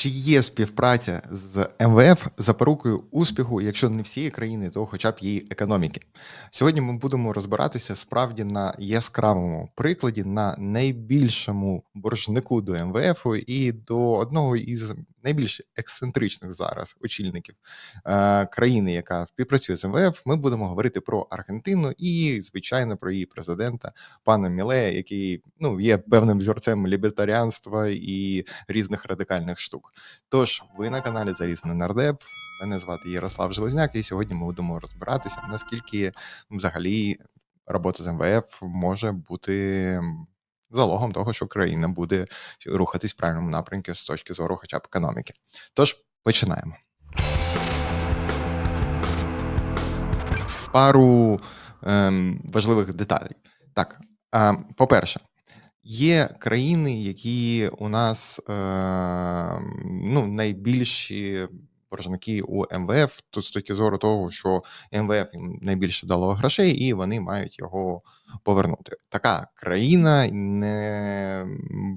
Чи є співпраця з МВФ запорукою успіху, якщо не всієї країни, то хоча б її економіки? Сьогодні ми будемо розбиратися справді на яскравому прикладі, на найбільшому боржнику до МВФ і до одного із найбільш ексцентричних зараз очільників е, країни, яка співпрацює з МВФ. Ми будемо говорити про Аргентину і, звичайно, про її президента пана Мілея, який ну є певним взірцем лібертаріанства і різних радикальних штук. Тож ви на каналі Залізний Нардеп. Мене звати Ярослав Железняк, і сьогодні ми будемо розбиратися, наскільки взагалі робота з МВФ може бути залогом того, що країна буде рухатись в правильному напрямку з точки зору, хоча б економіки. Тож починаємо. Пару ем, важливих деталей. Так, е, по-перше, Є країни, які у нас е, ну, найбільші боржники у МВФ, тут з точки зору того, що МВФ їм найбільше дало грошей, і вони мають його повернути. Така країна, не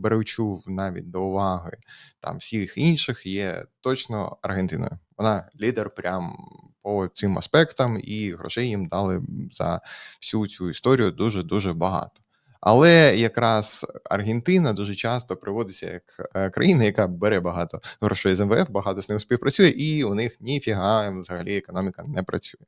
беручи навіть до уваги там всіх інших, є точно Аргентиною. Вона лідер прям по цим аспектам, і грошей їм дали за всю цю історію дуже дуже багато. Але якраз Аргентина дуже часто приводиться як е, країна, яка бере багато грошей з МВФ, багато з ним співпрацює, і у них ніфіга взагалі економіка не працює.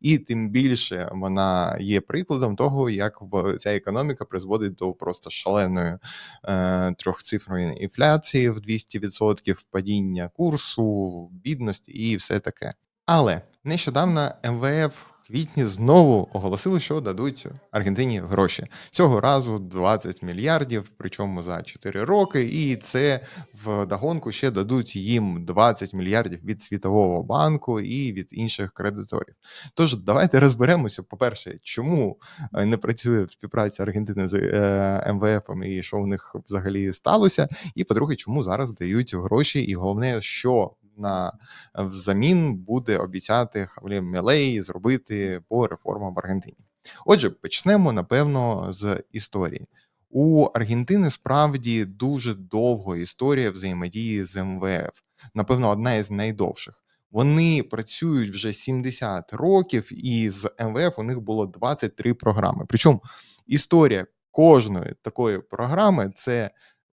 І тим більше вона є прикладом того, як ця економіка призводить до просто шаленої е, трьохцифрової інфляції в 200%, падіння курсу, бідності і все таке. Але нещодавно МВФ квітні знову оголосили, що дадуть Аргентині гроші цього разу 20 мільярдів, причому за 4 роки, і це в догонку ще дадуть їм 20 мільярдів від світового банку і від інших кредиторів. Тож давайте розберемося. По перше, чому е, не працює співпраця Аргентини з е, МВФ і що в них взагалі сталося. І по-друге, чому зараз дають гроші, і головне, що на взамін буде обіцяти Хавлі Мілей зробити по реформам в Аргентині. Отже, почнемо напевно з історії. У Аргентини справді дуже довга історія взаємодії з МВФ. Напевно, одна із найдовших. Вони працюють вже 70 років, і з МВФ у них було 23 програми. Причому історія кожної такої програми це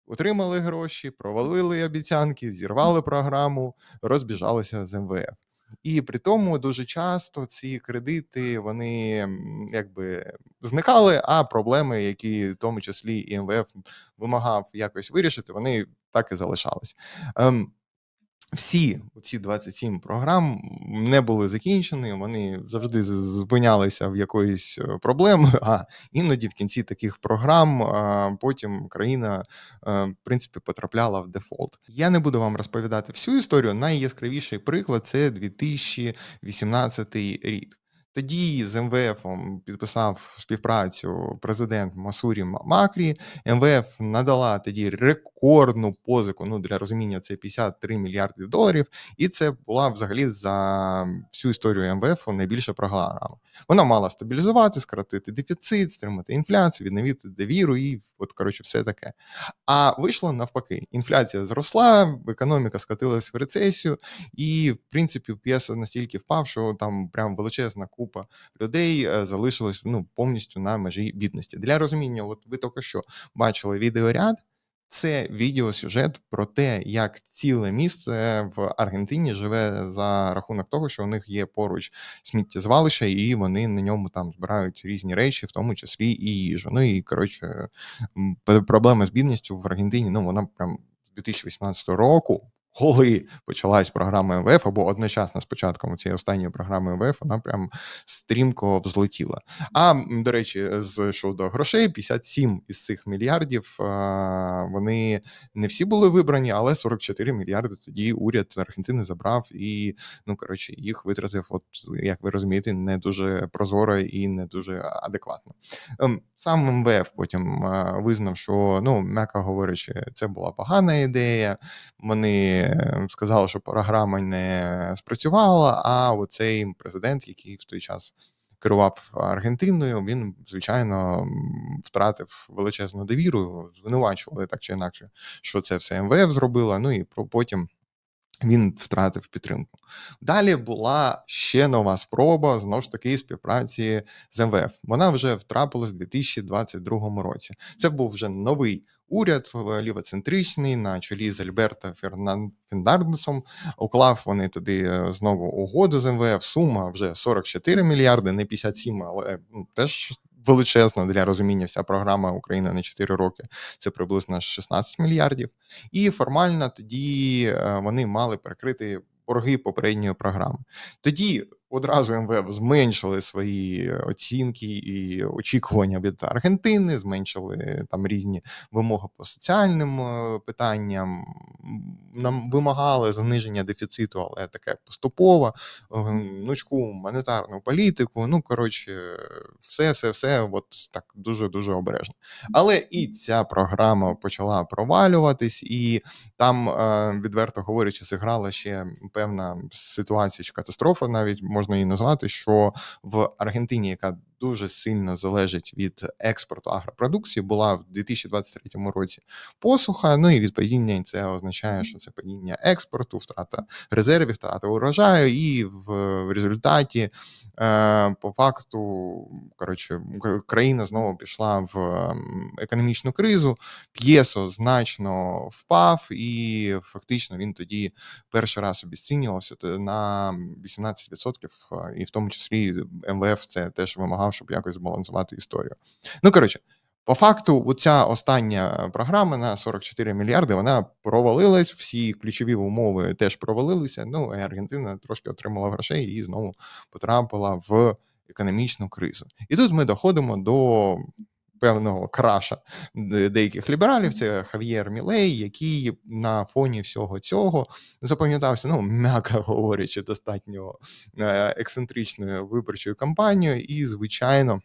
Отримали гроші, провалили обіцянки, зірвали програму, розбіжалися з МВФ. І при тому дуже часто ці кредити вони якби зникали, а проблеми, які в тому числі і МВФ вимагав якось вирішити, вони так і залишались. Ем, всі ці 27 програм не були закінчені, вони завжди зупинялися в якоїсь е, проблеми. А іноді в кінці таких програм потім країна е, в принципі потрапляла в дефолт. Я не буду вам розповідати всю історію. Найяскравіший приклад це 2018 рік. Тоді з МВФ підписав співпрацю президент Масурі Макрі. МВФ надала тоді рекордну позику. Ну для розуміння це 53 мільярди доларів, і це була взагалі за всю історію МВФ найбільша програма. Вона мала стабілізувати, скоротити дефіцит, стримати інфляцію, відновити довіру і от коротше, все таке. А вийшло навпаки. Інфляція зросла, економіка скотилась в рецесію, і в принципі п'єса настільки впав, що там прям величезна купа купа людей е, залишилась ну повністю на межі бідності. Для розуміння, от ви тільки що бачили відеоряд. Це відеосюжет про те, як ціле місце в Аргентині живе за рахунок того, що у них є поруч сміттєзвалище, і вони на ньому там збирають різні речі, в тому числі і їжу. Ну і коротше, проблема з бідністю в Аргентині. Ну вона прям з 2018 року коли почалась програма МВФ, або одночасно з початком цієї останньої програми МВФ, вона прям стрімко взлетіла. А до речі, з щодо грошей, 57 із цих мільярдів вони не всі були вибрані, але 44 мільярди тоді уряд Аргентини забрав і ну коротше їх витратив. От як ви розумієте, не дуже прозоро і не дуже адекватно. Сам МВФ потім визнав, що ну м'яко говорячи, це була погана ідея. Вони сказали, що програма не спрацювала. А оцей президент, який в той час керував Аргентиною, він звичайно втратив величезну довіру, звинувачували так чи інакше, що це все МВФ зробила. Ну і потім. Він втратив підтримку. Далі була ще нова спроба знову ж таки співпраці з МВФ. Вона вже втрапилась в 2022 році. Це був вже новий уряд лівоцентричний на чолі з Альберта Фернан Уклав вони тоді е, знову угоду з МВФ. Сума вже 44 мільярди, не 57, але теж величезна для розуміння. Вся програма Україна на 4 роки це приблизно 16 мільярдів. І формально тоді е, вони мали перекрити борги попередньої програми. Тоді одразу МВФ зменшили свої оцінки і очікування від Аргентини, зменшили там різні вимоги по соціальним е, питанням. Нам вимагали зниження дефіциту, але таке поступово, гнучку монетарну політику. Ну коротше, все, все, все, от так дуже дуже обережно. Але і ця програма почала провалюватись, і там, е, відверто говорячи, зіграла ще певна ситуація чи катастрофа, навіть можна її назвати, що в Аргентині, яка дуже сильно залежить від експорту агропродукції, була в 2023 році посуха. Ну і відповідно це означає, що це падіння експорту, втрата резервів, втрата урожаю, і в результаті е, по факту коротше країна знову пішла в економічну кризу. П'єсо значно впав, і фактично він тоді перший раз обіцінювався на 18%, і в тому числі МВФ це теж вимагав щоб якось збалансувати історію. Ну коротше, по факту, оця остання програма на 44 мільярди вона провалилась. Всі ключові умови теж провалилися. Ну і Аргентина трошки отримала грошей і знову потрапила в економічну кризу. І тут ми доходимо до. Певного краша деяких лібералів, це Хав'єр Мілей, який на фоні всього цього запам'ятався, ну м'яко говорячи, достатньо е, ексцентричною виборчою кампанією, і, звичайно,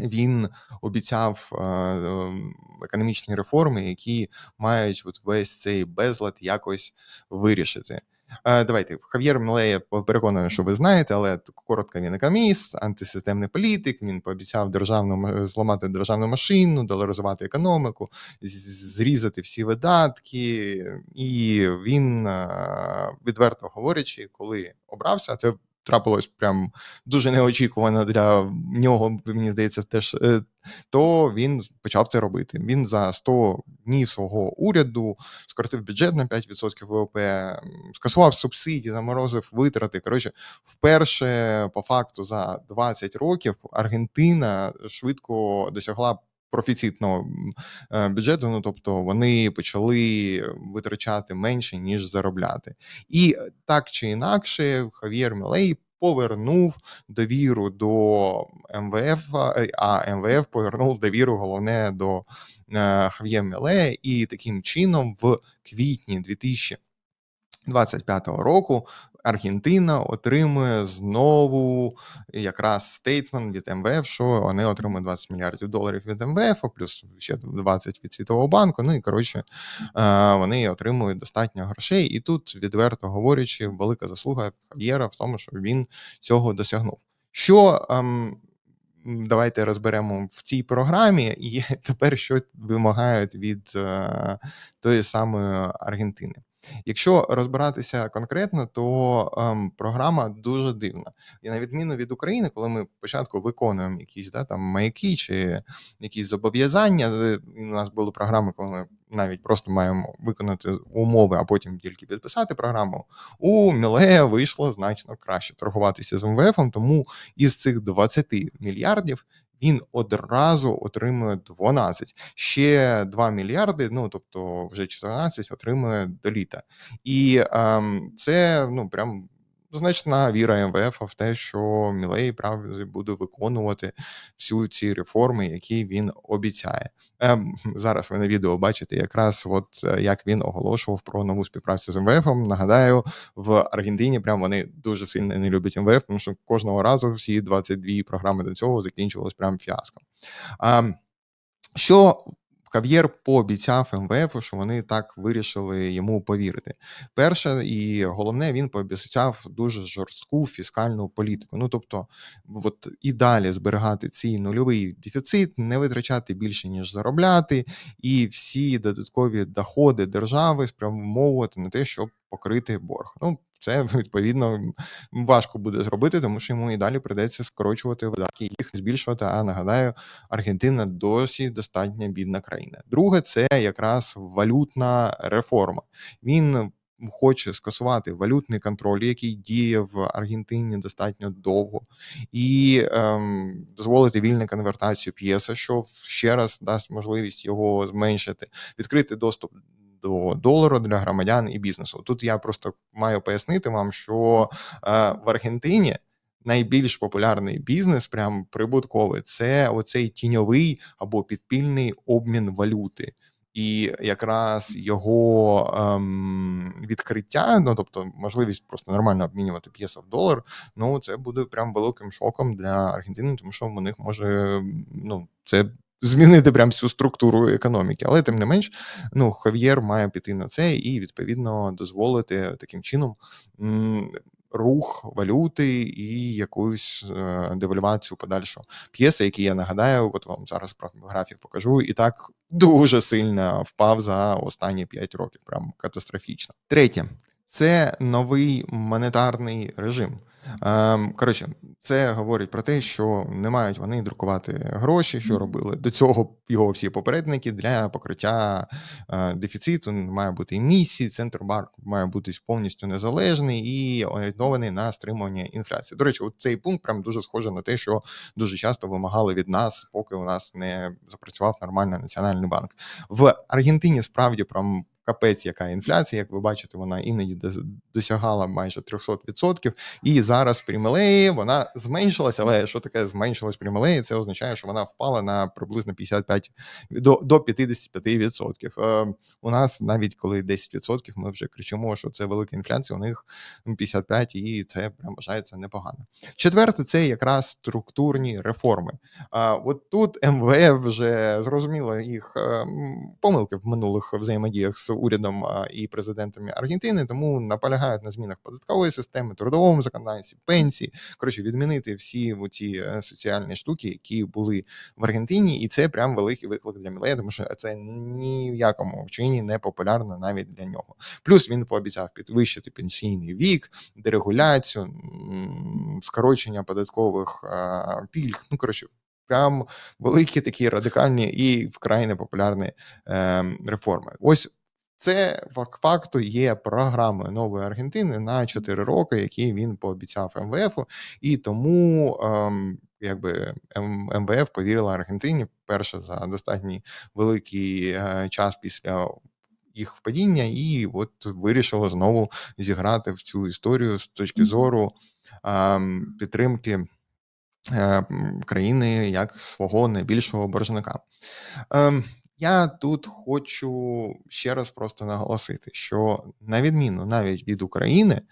він обіцяв е, ем, економічні реформи, які мають от весь цей безлад якось вирішити. Е, давайте Хав'єр Млея переконаний, що ви знаєте, але коротко він економіст, антисистемний політик. Він пообіцяв державну зламати державну машину, доларизувати економіку, зрізати всі видатки, і він е, відверто говорячи, коли обрався, це трапилось прям дуже неочікувано для нього, мені здається, теж. Е, то він почав це робити. Він за 100 днів свого уряду скоротив бюджет на 5% ВВП, скасував субсидії, заморозив витрати. Коротше, вперше по факту за 20 років Аргентина швидко досягла. Профіцитного е, бюджету, ну тобто вони почали витрачати менше ніж заробляти, і так чи інакше, Хав'єр Мілей повернув довіру до МВФ, а МВФ повернув довіру головне до е, Хав'є Міле, і таким чином в квітні 2025 року Аргентина отримує знову якраз стейтмент від МВФ, що вони отримують 20 мільярдів доларів від МВФ, плюс ще 20 від Світового банку. Ну і коротше е, вони отримують достатньо грошей. І тут, відверто говорячи, велика заслуга Хав'єра в тому, що він цього досягнув. Що ем, давайте розберемо в цій програмі, і тепер що вимагають від е, тої самої Аргентини. Якщо розбиратися конкретно, то ем, програма дуже дивна. І на відміну від України, коли ми спочатку виконуємо якісь да, там маяки чи якісь зобов'язання, е, у нас були програми, коли ми навіть просто маємо виконати умови, а потім тільки підписати програму. У Мілея вийшло значно краще торгуватися з МВФ, тому із цих 20 мільярдів він одразу отримує 12. Ще 2 мільярди, ну тобто вже 14 отримує до літа. І ем, це ну прям значна віра МВФ в те, що Мілей правда буде виконувати всю ці реформи, які він обіцяє. Ем, Зараз ви на відео бачите якраз, от е, як він оголошував про нову співпрацю з МВФ. Нагадаю, в Аргентині прям вони дуже сильно не люблять МВФ, тому що кожного разу всі 22 програми до цього закінчувалися прям фіаском. Ем, що Кав'єр пообіцяв МВФ, що вони так вирішили йому повірити. Перше і головне, він пообіцяв дуже жорстку фіскальну політику. Ну тобто, от і далі зберігати цей нульовий дефіцит, не витрачати більше ніж заробляти, і всі додаткові доходи держави спрямовувати на те, щоб покрити борг. Ну, це відповідно важко буде зробити, тому що йому і далі придеться скорочувати видатки, їх збільшувати. А нагадаю, Аргентина досі достатньо бідна країна. Друге, це якраз валютна реформа. Він хоче скасувати валютний контроль, який діє в Аргентині достатньо довго, і ем, дозволити вільну конвертацію п'єса, що ще раз дасть можливість його зменшити, відкрити доступ. До долару для громадян і бізнесу. Тут я просто маю пояснити вам, що е, в Аргентині найбільш популярний бізнес, прям прибутковий, це оцей тіньовий або підпільний обмін валюти і якраз його ем, відкриття, ну тобто можливість просто нормально обмінювати п'єса в долар, ну це буде прям великим шоком для Аргентини, тому що в них може ну це. Змінити прям всю структуру економіки, але тим не менш, ну Хав'єр має піти на це і відповідно дозволити таким чином рух валюти і якусь е, девальвацію подальшу п'єси, які я нагадаю, от вам зараз графік покажу, і так дуже сильно впав за останні 5 років. Прям катастрофічно. Третє це новий монетарний режим. Ем, коротше, це говорить про те, що не мають вони друкувати гроші, що робили до цього його всі попередники для покриття е, дефіциту. Має бути емісії, центробанк має бути повністю незалежний і орієнтований на стримування інфляції. До речі, цей пункт прям дуже схожий на те, що дуже часто вимагали від нас, поки у нас не запрацював нормальний національний банк в Аргентині. Справді прям капець, яка інфляція, як ви бачите, вона іноді досягала майже 300%. І зараз при Мелеї вона зменшилася. Але що таке зменшилась при Мелеї? Це означає, що вона впала на приблизно 55 до до 55%. Е, У нас навіть коли 10%, ми вже кричимо, що це велика інфляція. У них 55, і це прям вважається непогано. Четверте, це якраз структурні реформи. А от тут МВФ вже зрозуміло їх е, помилки в минулих взаємодіях з урядом і президентами Аргентини, тому наполягають на змінах податкової системи, трудовому законодавстві, пенсії. Коротше, відмінити всі ці е, соціальні штуки, які були в Аргентині, і це прям великий виклик для Мілея, тому що це ні в якому вчині не популярно навіть для нього. Плюс він пообіцяв підвищити пенсійний вік, дерегуляцію, скорочення податкових пільг. Ну коротше. Прям великі такі радикальні і вкрай непопулярні е, реформи. Ось це факту є програмою нової Аргентини на 4 роки, які він пообіцяв МВФ, і тому ем, якби МВФ повірила Аргентині перше за достатньо великий е, час після. Їх впадіння, і от вирішила знову зіграти в цю історію з точки зору ем, підтримки е, країни як свого найбільшого боржника. Я тут хочу ще раз просто наголосити, що на відміну навіть від України,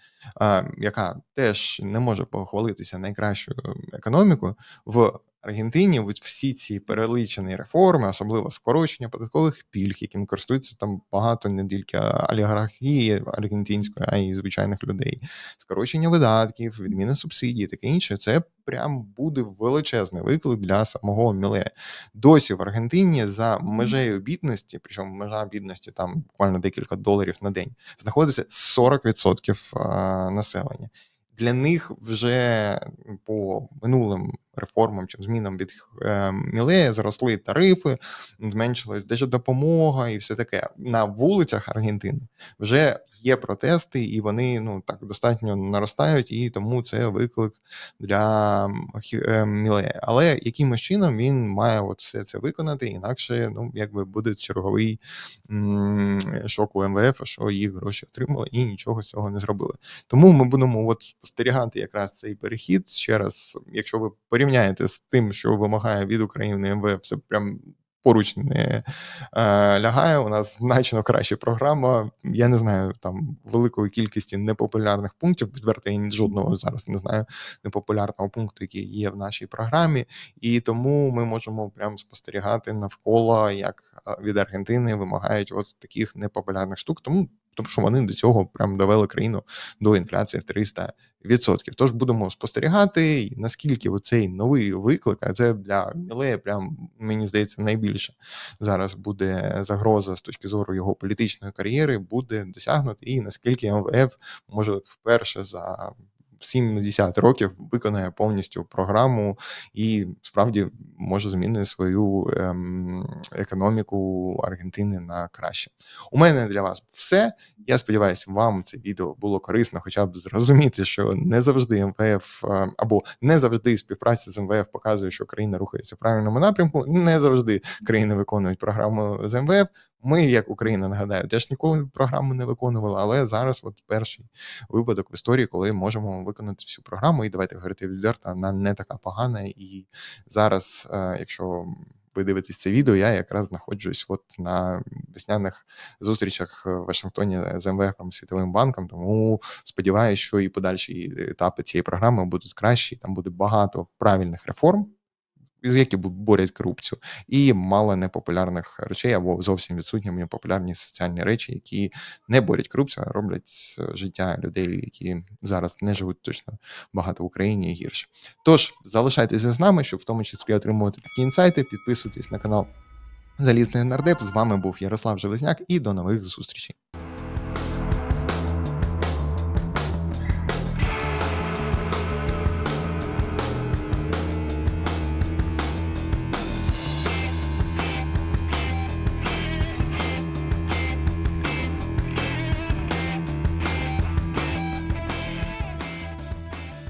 яка теж не може похвалитися найкращою економікою, в Аргентині всі ці перелічені реформи, особливо скорочення податкових пільг, яким користуються там багато не тільки олігархії аргентинської, а й звичайних людей, скорочення видатків, відміна субсидій, таке інше, це прям буде величезний виклик для самого Міле. Досі в Аргентині за межею бідності, причому межа бідності там буквально декілька доларів на день, знаходиться 40% населення. Для них вже по минулим реформам чи змінам від е, Мілея зросли тарифи, зменшилась держдопомога і все таке. На вулицях Аргентини вже є протести, і вони ну так достатньо наростають, і тому це виклик для е, Мілея. Але якимось чином він має от все це виконати, інакше ну якби буде черговий м- шок у МВФ, що їх гроші отримали і нічого з цього не зробили. Тому ми будемо от спостерігати якраз цей перехід ще раз, якщо ви порівняєте порівняєте з тим, що вимагає від України МВФ, це прям поруч не е, лягає. У нас значно краща програма. Я не знаю там великої кількості непопулярних пунктів. Відверто я жодного зараз не знаю непопулярного пункту, який є в нашій програмі, і тому ми можемо прям спостерігати навколо, як від Аргентини вимагають от таких непопулярних штук. Тому тому що вони до цього прям довели країну до інфляції в 300%. Тож будемо спостерігати, наскільки оцей новий виклик, а це для Мілея, прям мені здається, найбільше зараз буде загроза з точки зору його політичної кар'єри, буде досягнути, і наскільки МВФ може вперше за 70 років виконає повністю програму і справді може змінити свою ем, економіку Аргентини на краще. У мене для вас все. Я сподіваюся, вам це відео було корисно, хоча б зрозуміти, що не завжди МВФ е, або не завжди співпраця з МВФ показує, що країна рухається в правильному напрямку. Не завжди країни виконують програму з МВФ. Ми, як Україна, нагадаю, теж ніколи програму не виконували, але зараз, от перший випадок в історії, коли можемо виконати всю програму, і давайте говорити відверто, вона не така погана. І зараз, е, якщо ви дивитесь це відео, я якраз знаходжусь от на весняних зустрічах в Вашингтоні з МВФ Світовим банком. Тому сподіваюся, що і подальші етапи цієї програми будуть кращі. Там буде багато правильних реформ. Які борять корупцію, і мало непопулярних речей або зовсім відсутні непопулярні соціальні речі, які не борять корупцію, а роблять життя людей, які зараз не живуть точно багато в Україні і гірше. Тож залишайтеся з нами, щоб в тому числі отримувати такі інсайти. Підписуйтесь на канал Залізний нардеп. З вами був Ярослав Железняк, і до нових зустрічей.